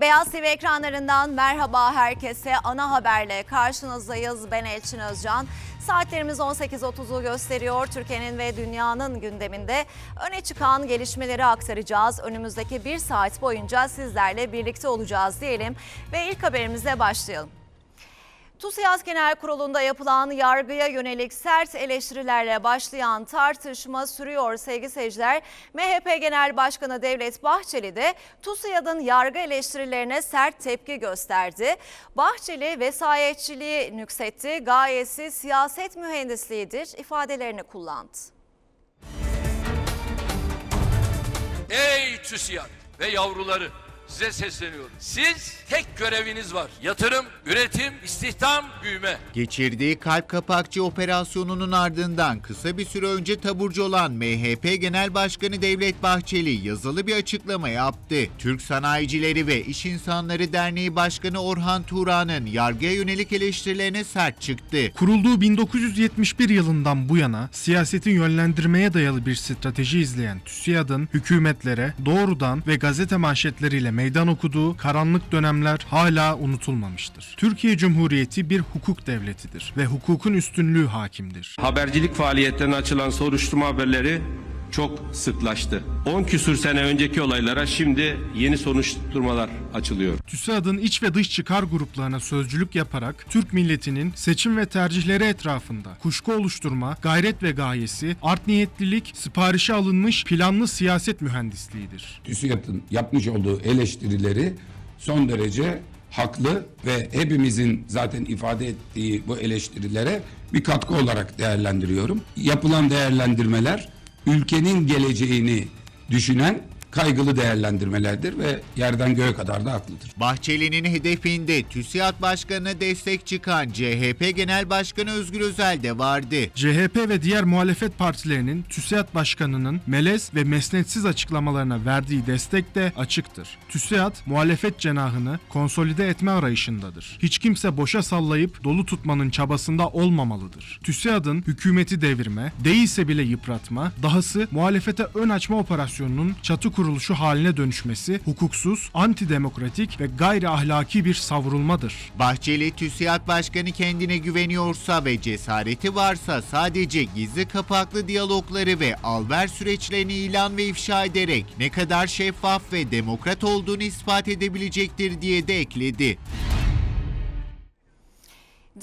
Beyaz TV ekranlarından merhaba herkese. Ana haberle karşınızdayız. Ben Elçin Özcan. Saatlerimiz 18.30'u gösteriyor. Türkiye'nin ve dünyanın gündeminde öne çıkan gelişmeleri aktaracağız. Önümüzdeki bir saat boyunca sizlerle birlikte olacağız diyelim. Ve ilk haberimizle başlayalım. TUSİAD Genel Kurulu'nda yapılan yargıya yönelik sert eleştirilerle başlayan tartışma sürüyor sevgili seyirciler. MHP Genel Başkanı Devlet Bahçeli de TUSİAD'ın yargı eleştirilerine sert tepki gösterdi. Bahçeli vesayetçiliği nüksetti, gayesi siyaset mühendisliğidir ifadelerini kullandı. Ey TÜSİAD ve yavruları size sesleniyorum. Siz tek göreviniz var. Yatırım, üretim, istihdam, büyüme. Geçirdiği kalp kapakçı operasyonunun ardından kısa bir süre önce taburcu olan MHP Genel Başkanı Devlet Bahçeli yazılı bir açıklama yaptı. Türk Sanayicileri ve İş İnsanları Derneği Başkanı Orhan Turan'ın yargıya yönelik eleştirilerine sert çıktı. Kurulduğu 1971 yılından bu yana siyasetin yönlendirmeye dayalı bir strateji izleyen TÜSİAD'ın hükümetlere doğrudan ve gazete manşetleriyle meydan okuduğu karanlık dönemler hala unutulmamıştır. Türkiye Cumhuriyeti bir hukuk devletidir ve hukukun üstünlüğü hakimdir. Habercilik faaliyetlerine açılan soruşturma haberleri çok sıklaştı. 10 küsür sene önceki olaylara şimdi yeni soruşturmalar açılıyor. TÜSİAD'ın iç ve dış çıkar gruplarına sözcülük yaparak Türk milletinin seçim ve tercihleri etrafında kuşku oluşturma, gayret ve gayesi, art niyetlilik, siparişe alınmış planlı siyaset mühendisliğidir. TÜSİAD'ın yapmış olduğu eleştirileri son derece haklı ve hepimizin zaten ifade ettiği bu eleştirilere bir katkı olarak değerlendiriyorum. Yapılan değerlendirmeler ülkenin geleceğini düşünen kaygılı değerlendirmelerdir ve yerden göğe kadar da haklıdır. Bahçeli'nin hedefinde TÜSİAD Başkanı'na destek çıkan CHP Genel Başkanı Özgür Özel de vardı. CHP ve diğer muhalefet partilerinin TÜSİAD Başkanı'nın melez ve mesnetsiz açıklamalarına verdiği destek de açıktır. TÜSİAD muhalefet cenahını konsolide etme arayışındadır. Hiç kimse boşa sallayıp dolu tutmanın çabasında olmamalıdır. TÜSİAD'ın hükümeti devirme, değilse bile yıpratma, dahası muhalefete ön açma operasyonunun çatı kuruluşu haline dönüşmesi hukuksuz, antidemokratik ve gayri ahlaki bir savrulmadır. Bahçeli, TÜSİAD Başkanı kendine güveniyorsa ve cesareti varsa sadece gizli kapaklı diyalogları ve alver süreçlerini ilan ve ifşa ederek ne kadar şeffaf ve demokrat olduğunu ispat edebilecektir diye de ekledi.